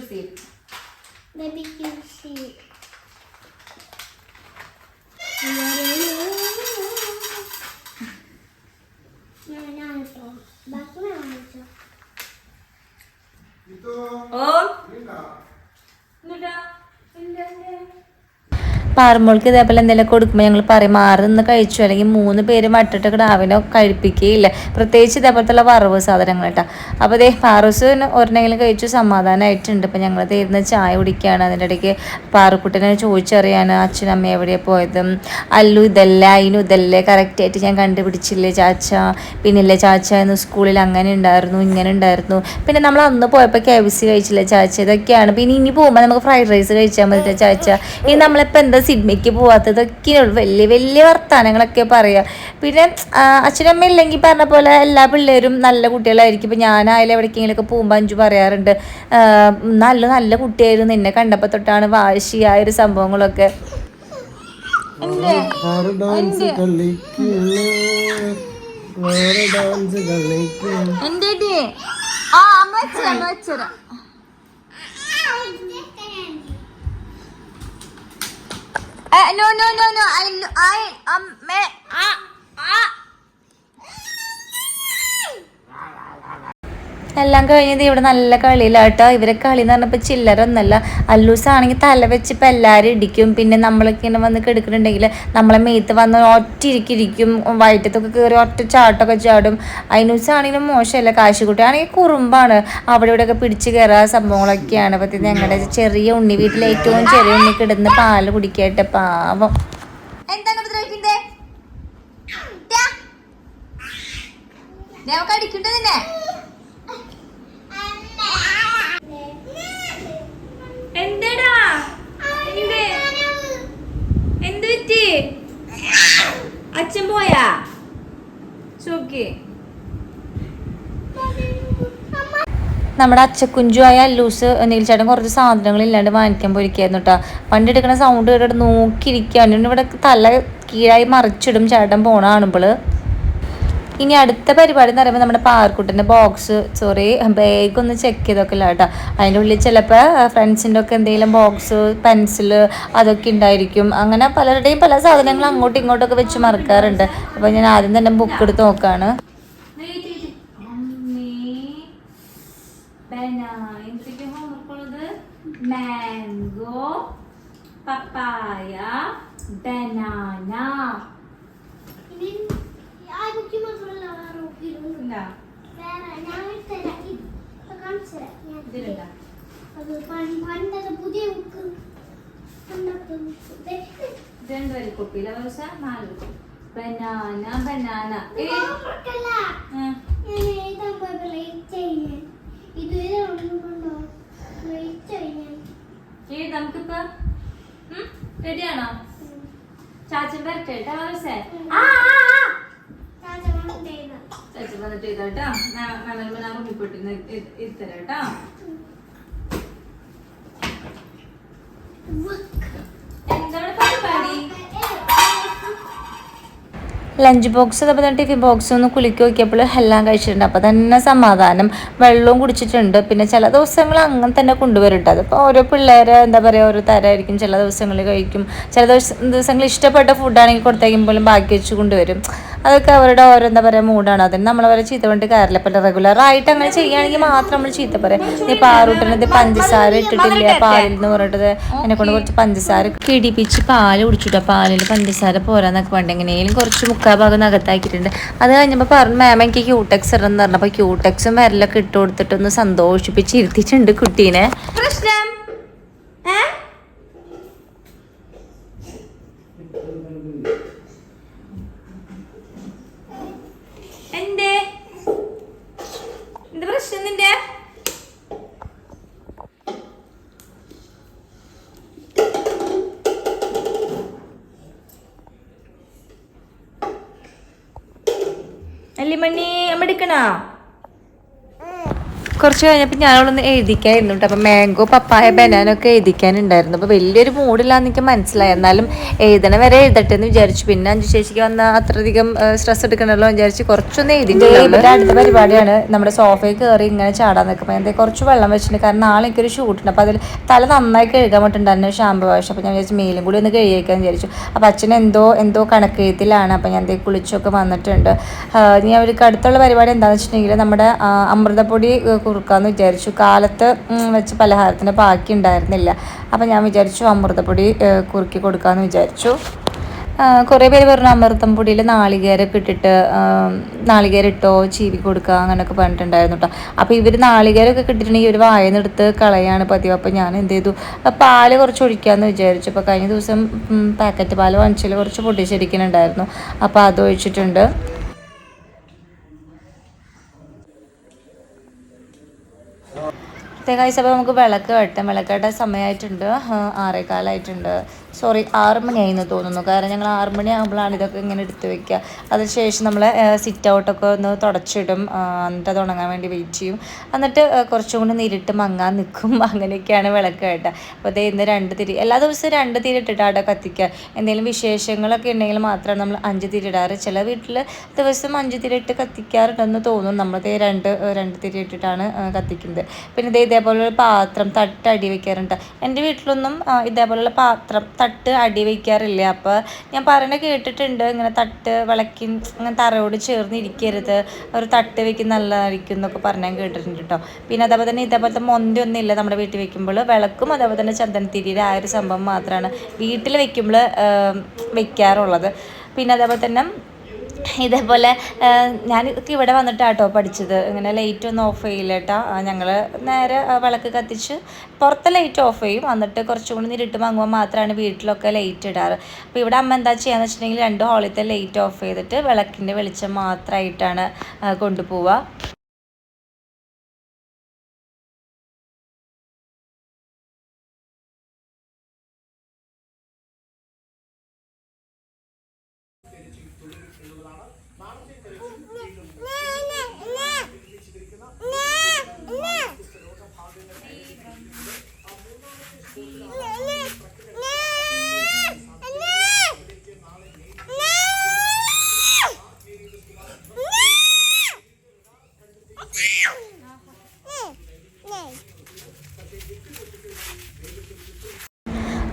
Sunflower 엄 어? 그러니까. 누가? 누가 പാറമോൾക്ക് ഇതേപോലെ എന്തെങ്കിലും കൊടുക്കുമ്പോൾ ഞങ്ങൾ പറയും മാറി നിന്ന് കഴിച്ചു. അല്ലെങ്കിൽ മൂന്ന് പേര് മട്ടിട്ട് കിടാവിനോ കഴിപ്പിക്കുകയില്ല പ്രത്യേകിച്ച് ഇതേപോലത്തുള്ള വറവ് സാധനങ്ങൾ കേട്ടോ. അപ്പോൾ അതേ പാറൂസ് ഒരെണ്ണെങ്കിലും കഴിച്ചു സമാധാനമായിട്ടുണ്ട് ഇപ്പം ഞങ്ങൾ തീരുന്ന ചായ കുടിക്കുകയാണ് അതിന്റെ ഇടയ്ക്ക് പാറുക്കുട്ടനെ ചോദിച്ചറിയാണ് അച്ഛനമ്മ എവിടെയാണ് പോയതും. അല്ലു ഇതല്ല? അതിനും ഇതല്ലേ? കറക്റ്റായിട്ട് ഞാൻ കണ്ടുപിടിച്ചില്ലേ ചാച്ച? പിന്നില്ലേ ചാച്ച എന്ന് സ്കൂളിൽ അങ്ങനെ ഉണ്ടായിരുന്നു ഇങ്ങനെ ഉണ്ടായിരുന്നു. പിന്നെ നമ്മൾ അന്ന് പോയപ്പോൾ കെ വി സി കഴിച്ചില്ല ചാച്ച? ഇതൊക്കെയാണ്. പിന്നെ ഇനി പോകുമ്പോൾ നമുക്ക് ഫ്രൈഡ് റൈസ് കഴിച്ചാൽ മതി ചാച്ച. ഇനി നമ്മളിപ്പോൾ എന്താ സിനിമയ്ക്ക് പോവാത്തത് ഇതൊക്കെയുള്ളൂ വലിയ വലിയ വർത്തമാനങ്ങളൊക്കെ പറയുക പിന്നെ അച്ഛനമ്മ ഇല്ലെങ്കിൽ പറഞ്ഞ പോലെ എല്ലാ പിള്ളേരും നല്ല കുട്ടികളായിരിക്കും. ഇപ്പം ഞാനായാലും എവിടേക്കെങ്കിലുമൊക്കെ പോകുമ്പോൾ അഞ്ചു പറയാറുണ്ട് നല്ല നല്ല കുട്ടിയായിരുന്നു. എന്നെ കണ്ടപ്പോൾ തൊട്ടാണ് വാശിയായ ഒരു സംഭവങ്ങളൊക്കെ. ആ അമ്മ വെച്ചരാ. Uh, no, no, no, no. I, I, um, me, ah, ah. എല്ലാം കഴിഞ്ഞത് ഇവിടെ നല്ല കളിയിലാട്ടോ. ഇവരെ കളി എന്ന് പറഞ്ഞപ്പോൾ ചില്ലറൊന്നല്ല അല്ലൂസാണെങ്കിൽ തല വെച്ച് ഇപ്പം എല്ലാവരും ഇടിക്കും. പിന്നെ നമ്മളൊക്കെ ഇങ്ങനെ വന്ന് കിടക്കുന്നുണ്ടെങ്കിൽ നമ്മളെ മേത്ത് വന്ന് ഒറ്റ ഇരിക്കിരിക്കും വയറ്റത്തൊക്കെ കയറി ഒറ്റ ചാട്ടൊക്കെ ചാടും. അതിനുസാണെങ്കിലും മോശമല്ല. കാശുകുട്ടി ആണെങ്കിൽ കുറുമ്പാണ്. അവിടെ ഇവിടെയൊക്കെ പിടിച്ച് കയറുക സംഭവങ്ങളൊക്കെയാണ്. അപ്പം ഞങ്ങളുടെ ചെറിയ ഉണ്ണി വീട്ടിലെ ഏറ്റവും ചെറിയ ഉണ്ണി കിടന്ന് പാൽ കുടിക്കട്ടെ പാവം. എന്താണ് ഉപദ്രവിക്കണ്ടേ നമുക്ക് അടിക്കട്ടെ തന്നെ എന്തടാ എന്ത് അച്ഛൻ പോയാ? സുഖി നമ്മുടെ അച്ചക്കുഞ്ചുമായ ലൂസ് നീൽച്ചേട്ടൻ കുറച്ച് സാധനങ്ങൾ ഇല്ലാണ്ട് വാങ്ങിക്കാൻ പോയിരിക്കായിരുന്നു കേട്ടോ പണ്ട് എടുക്കുന്ന സൗണ്ട് കേട്ടിട്ട് നോക്കിയിരിക്കുക ഇവിടെ തല കീഴായി മറിച്ചിടും ചേട്ടൻ പോണ കാണുമ്പോൾ ഇനി അടുത്ത പരിപാടി എന്ന് പറയുമ്പോൾ നമ്മുടെ പാർക്കുട്ടിന്റെ ബോക്സ് സോറി ബാഗ് ഒന്ന് ചെക്ക് ചെയ്തൊക്കെ ഇല്ല കേട്ടോ. അതിന്റെ ഉള്ളിൽ ചിലപ്പോൾ ഫ്രണ്ട്സിന്റെ ഒക്കെ എന്തെങ്കിലും ബോക്സ് പെൻസിൽ അതൊക്കെ ഉണ്ടായിരിക്കും. അങ്ങനെ പലരുടെയും പല സാധനങ്ങൾ അങ്ങോട്ടും ഇങ്ങോട്ടൊക്കെ വെച്ച് മറക്കാറുണ്ട്. അപ്പോൾ ഞാൻ ആദ്യം തന്നെ ബുക്ക് എടുത്ത് നോക്കുകയാണ് മാംഗോ പപ്പായ ബനാന. രണ്ട് വരി കുപ്പിയില? ദോശ നാല് ബനാന ബനാന. നമുക്കിപ്പോ റെഡിയാണോ ചാച്ചൻ വരട്ടെ കേട്ടോ ദോശ ആ ആ ആ താത്ത കൊണ്ടുവരുന്ന. ചാച്ചൻ വന്നിട്ട് ഇതാട്ടാ. മെമ്മ ഞാൻ മുമ്പിട്ട് ഇരുത്തരാം കേട്ടോ ലഞ്ച് ബോക്സ് അതുപോലെ തന്നെ ടിഫിൻ ബോക്സ് ഒന്ന് കുലുക്കി നോക്കിയപ്പോൾ എല്ലാം കഴിച്ചിട്ടുണ്ട്. അപ്പോൾ തന്നെ സമാധാനം. വെള്ളവും കുടിച്ചിട്ടുണ്ട്. പിന്നെ ചില ദിവസങ്ങൾ അങ്ങനെ തന്നെ കൊണ്ടുവരുന്നുണ്ട് അതിപ്പോൾ ഓരോ പിള്ളേരെ എന്താ പറയുക ഓരോ തരമായിരിക്കും. ചില ദിവസങ്ങളിൽ കഴിക്കും. ചില ദിവസം ദിവസങ്ങൾ ഇഷ്ടപ്പെട്ട ഫുഡാണെങ്കിൽ കൊടുത്തേക്കും പോലും ബാക്കി വെച്ച് കൊണ്ടുവരും. അതൊക്കെ അവരുടെ ഓരോ എന്താ പറയുക മൂഡാണ്. അതിന് നമ്മളവരെ ചീത്ത കൊണ്ട് കയറില്ല പിന്നെ റെഗുലർ ആയിട്ട് അങ്ങനെ ചെയ്യുകയാണെങ്കിൽ മാത്രം നമ്മൾ ചീത്ത പറയാം. ഈ പാറൂട്ടിനത് പഞ്ചസാര ഇട്ടിട്ടില്ല? പാലിൽ എന്ന് പറഞ്ഞിട്ട് എന്നെ കൊണ്ട് കുറച്ച് പഞ്ചസാര കിടിപ്പിച്ച് പാൽ കുടിച്ചിട്ടോ? പാലിൽ പഞ്ചസാര പോരാന്നൊക്കെ പണ്ട് എങ്ങനെയും കുറച്ച് മുക്കാൽ ഭാഗം നകത്താക്കിയിട്ടുണ്ട് അത് കഴിഞ്ഞപ്പോൾ പറഞ്ഞു മാം എനിക്ക് ക്യൂടെക്സ് ഇടണം പറഞ്ഞു. പറഞ്ഞപ്പോൾ ക്യൂടെക്സും വരലൊക്കെ ഇട്ട് കൊടുത്തിട്ടൊന്ന് സന്തോഷിപ്പിച്ച് ഇരുത്തിയിട്ടുണ്ട് കുട്ടീനെ എന്തേ? എന്ത് പ്രശ്നം നിന്റെ? അല്ലിമണി അമ്മ എടുക്കണോ? കുറച്ച് കഴിഞ്ഞപ്പോൾ ഞാനവളൊന്ന് എഴുതിക്കായിരുന്നു കേട്ടോ അപ്പം മാംഗോ പപ്പായ ബനാനൊക്കെ എഴുതിക്കാനുണ്ടായിരുന്നു. അപ്പോൾ വലിയൊരു മൂഡില്ലാന്ന് എനിക്ക് മനസ്സിലായി. എന്നാലും എഴുതണ വരെ എഴുതട്ടെ എന്ന് വിചാരിച്ചു. പിന്നെ അഞ്ചു ശേഷിക്ക് വന്ന അത്രയധികം സ്ട്രെസ് എടുക്കണമല്ലോ എന്ന് വിചാരിച്ച് കുറച്ചൊന്ന് എഴുതിയിട്ടുണ്ട് അടുത്ത പരിപാടിയാണ്. നമ്മുടെ സോഫയിൽ കയറി ഇങ്ങനെ ചാടാൻ നിൽക്കുമ്പോൾ എന്താ കുറച്ച് വെള്ളം വെച്ചിട്ടുണ്ട്. കാരണം നാളെ എനിക്കൊരു ഷൂട്ടുണ്ട്. അപ്പോൾ അതിൽ തല നന്നായി കഴുകാൻ പറ്റുന്നുണ്ടായിരുന്നു ഷാമ്പു വാഷ്. അപ്പോൾ ഞാൻ വിചാരിച്ചു മേലും കൂടി ഒന്ന് കഴുകിയേക്കാൻ വിചാരിച്ചു. അപ്പോൾ അച്ഛൻ എന്തോ എന്തോ കണക്കെഴുത്തിലാണ്. അപ്പോൾ ഞാൻ എന്തേ കുളിച്ചൊക്കെ വന്നിട്ടുണ്ട്. ഇനി അവർക്ക് അടുത്തുള്ള പരിപാടി എന്താണെന്ന് വെച്ചിട്ടുണ്ടെങ്കിൽ നമ്മുടെ അമൃതപ്പൊടി കുറുക്കാന്ന് വിചാരിച്ചു. കാലത്ത് വെച്ച് പലഹാരത്തിന്റെ ബാക്കി ഉണ്ടായിരുന്നില്ല. അപ്പോൾ ഞാൻ വിചാരിച്ചു അമൃതപ്പൊടി കുറുക്കി കൊടുക്കാമെന്ന് വിചാരിച്ചു. കുറേ പേര് പറഞ്ഞു അമൃതം പൊടിയിൽ നാളികേരൊക്കെ ഇട്ടിട്ട് നാളികേരം ഇട്ടോ ചീവി കൊടുക്കുക അങ്ങനെയൊക്കെ പറഞ്ഞിട്ടുണ്ടായിരുന്നു കേട്ടോ അപ്പോൾ ഇവർ നാളികേരമൊക്കെ കിട്ടിയിട്ടുണ്ടെങ്കിൽ ഒരു വായന്ന് എടുത്ത് കളയാണ് പതിവ്. അപ്പോൾ ഞാൻ എന്ത് ചെയ്തു? പാൽ കുറച്ച് ഒഴിക്കാമെന്ന് വിചാരിച്ചു. അപ്പോൾ കഴിഞ്ഞ ദിവസം പാക്കറ്റ് പാൽ വാങ്ങിച്ചാൽ കുറച്ച് പൊട്ടിച്ചിരിക്കുന്നുണ്ടായിരുന്നു. അപ്പോൾ അത് ഒഴിച്ചിട്ടുണ്ട്. No. തേങ്ങായ്സ് അപ്പോൾ നമുക്ക് വിളക്ക് വെട്ടാം. വിളക്കേട്ട സമയമായിട്ടുണ്ട് ആറേക്കാലായിട്ടുണ്ട് സോറി ആറ് മണിയായിന്ന് തോന്നുന്നു. കാരണം ഞങ്ങൾ ആറ് മണിയാകുമ്പോഴാണ് ഇതൊക്കെ ഇങ്ങനെ എടുത്ത് വെക്കുക. അതിനുശേഷം നമ്മൾ സിറ്റ് ഔട്ടൊക്കെ ഒന്ന് തുടച്ചിടും. എന്നിട്ട് അത് ഉണങ്ങാൻ വേണ്ടി വെയിറ്റ് ചെയ്യും. എന്നിട്ട് കുറച്ചും കൂടി നേരിട്ട് മങ്ങാൻ നിൽക്കും അങ്ങനെയൊക്കെയാണ് വിളക്ക് കേട്ട അപ്പോൾ അതേ ഇന്ന് രണ്ട് തിരി എല്ലാ ദിവസവും രണ്ട് തിരി ഇട്ടിട്ടാണ് കത്തിക്കുക. എന്തെങ്കിലും വിശേഷങ്ങളൊക്കെ ഉണ്ടെങ്കിൽ മാത്രമാണ് നമ്മൾ അഞ്ച് തിരി ഇടാറ് ചില വീട്ടിൽ ദിവസം അഞ്ച് തിരി ഇട്ട് കത്തിക്കാറുണ്ടെന്ന് തോന്നും. നമ്മളതേ രണ്ട് രണ്ട് തിരി ഇട്ടിട്ടാണ് കത്തിക്കുന്നത്. പിന്നെ ഇതേ ഇതേപോലുള്ള പാത്രം തട്ട് അടി വയ്ക്കാറുണ്ട് എന്റെ വീട്ടിലൊന്നും ഇതേപോലുള്ള പാത്രം തട്ട് അടി വയ്ക്കാറില്ല അപ്പോൾ ഞാൻ പറയണ കേട്ടിട്ടുണ്ട് ഇങ്ങനെ തട്ട് വിളക്കി ഇങ്ങനെ തറയോട് ചേർന്ന് ഇരിക്കരുത്. ഒരു തട്ട് വയ്ക്കും നല്ലതായിരിക്കും എന്നൊക്കെ പറഞ്ഞാൽ കേട്ടിട്ടുണ്ട് കേട്ടോ. പിന്നെ അതേപോലെ തന്നെ ഇതേപോലത്തെ മൊന്തൊന്നും ഇല്ല നമ്മുടെ വീട്ടിൽ വെക്കുമ്പോൾ. വിളക്കും അതേപോലെ തന്നെ ചന്ദനത്തിരിയുടെ ആ ഒരു സംഭവം മാത്രമാണ് വീട്ടിൽ വെക്കുമ്പോൾ വെക്കാറുള്ളത്. പിന്നെ അതേപോലെ തന്നെ ഇതേപോലെ ഞാൻ ഇവിടെ വന്നിട്ടാട്ടോ പഠിച്ചത്. ഇങ്ങനെ ലൈറ്റ് ഒന്നും ഓഫ് ചെയ്യില്ല കേട്ടോ ഞങ്ങൾ നേരെ വിളക്ക് കത്തിച്ച് പുറത്തെ ലൈറ്റ് ഓഫ് ചെയ്യും. എന്നിട്ട് കുറച്ചും കൂടി ഇരുട്ട് വാങ്ങുമ്പോൾ മാത്രമാണ് വീട്ടിലൊക്കെ ലൈറ്റ് ഇടാറ്. അപ്പോൾ ഇവിടെ അമ്മ എന്താ ചെയ്യാന്ന് വെച്ചിട്ടുണ്ടെങ്കിൽ രണ്ട് ഹോളിലത്തെ ലൈറ്റ് ഓഫ് ചെയ്തിട്ട് വിളക്കിന്റെ വെളിച്ചം മാത്രമായിട്ടാണ് കൊണ്ടുപോവുക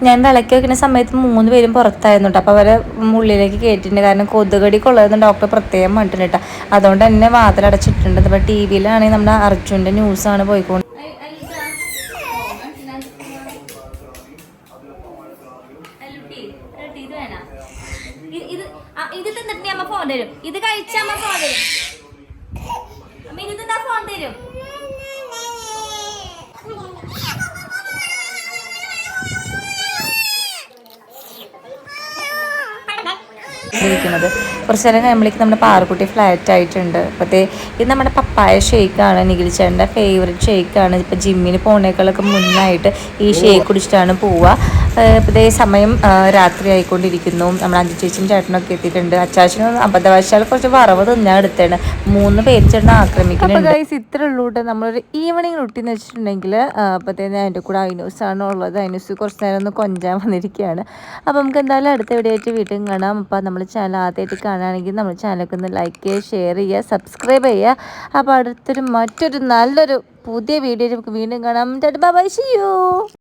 ഞാൻ വിളക്കി വെക്കുന്ന സമയത്ത് മൂന്ന് പേരും പുറത്തായിരുന്നു കേട്ടോ അപ്പോൾ അവരെ ഉള്ളിലേക്ക് കയറ്റിയിട്ടുണ്ട് കാരണം കൊതുകടി കൊള്ളായിരുന്നു ഡോക്ടർ പ്രത്യേകം പറഞ്ഞിട്ടുണ്ട് കേട്ടോ അതുകൊണ്ട് തന്നെ വാതിലടച്ചിട്ടുണ്ട്. അപ്പോൾ ടി വിയിലാണെങ്കിൽ നമ്മുടെ അർജുന്റെ ന്യൂസാണ് പോയിക്കൊണ്ട് ഇത് തിന്നിട്ട് അമ്മ ഫോൺ തരും ഇത് കഴിച്ച അമ്മ ഫോൺ തരും അമ്മ ഇത് തിന്നാ ഫോൺ തരും ഇരിക്കുന്നത്. കുറച്ച് നേരം കഴിയുമ്പോഴേക്ക് നമ്മുടെ പാറക്കുട്ടി ഫ്ലാറ്റ് ആയിട്ടുണ്ട്. അപ്പോഴത്തെ ഇത് നമ്മുടെ പപ്പായ ഷേക്കാണ് നിഖിൽ ചേട്ടന്റെ ഫേവറേറ്റ് ഷേക്കാണ് ഇപ്പോൾ ജിമ്മിന് പോണേക്കാളൊക്കെ മുന്നായിട്ട് ഈ ഷേക്ക് കുടിച്ചിട്ടാണ് പോവുക. ഇപ്പോഴത്തെ സമയം രാത്രി ആയിക്കൊണ്ടിരിക്കുന്നു. നമ്മൾ അഞ്ചു ചേച്ചിയും ചേട്ടനൊക്കെ എത്തിയിട്ടുണ്ട്. അച്ചാച്ചനും അബദ്ധവശാൽ കുറച്ച് വറവ് തിന്നാൻ എടുത്താണ്. മൂന്ന് പേര് ചേട്ടൻ ആക്രമിക്കുന്നുണ്ട്. ഗൈസ് ഇത്ര ഉള്ളൂ കേട്ടോ നമ്മളൊരു ഈവനിങ് റൂട്ടീൻ എന്ന് വെച്ചിട്ടുണ്ടെങ്കിൽ അപ്പോഴത്തേന് അതിന്റെ കൂടെ ഐനൂസാണ് ഉള്ളത്. ഐനൂസ് കുറച്ച് നേരം ഒന്ന് കൊഞ്ചാൻ വന്നിരിക്കുകയാണ്. അപ്പോൾ നമുക്ക് എന്തായാലും അടുത്ത വീഡിയോ വീട്ടിൽ കാണാം. അപ്പോൾ നമ്മൾ ചാനൽ ആദ്യമായിട്ട് കാണുകയാണെങ്കിൽ നമ്മൾ ചാനലൊക്കെ ഒന്ന് ലൈക്ക് ചെയ്യുക ഷെയർ ചെയ്യുക സബ്സ്ക്രൈബ് ചെയ്യുക. അപ്പോൾ അടുത്തൊരു മറ്റൊരു നല്ലൊരു പുതിയ വീഡിയോ നമുക്ക് വീണ്ടും കാണാം. ബൈ ചെയ്യൂ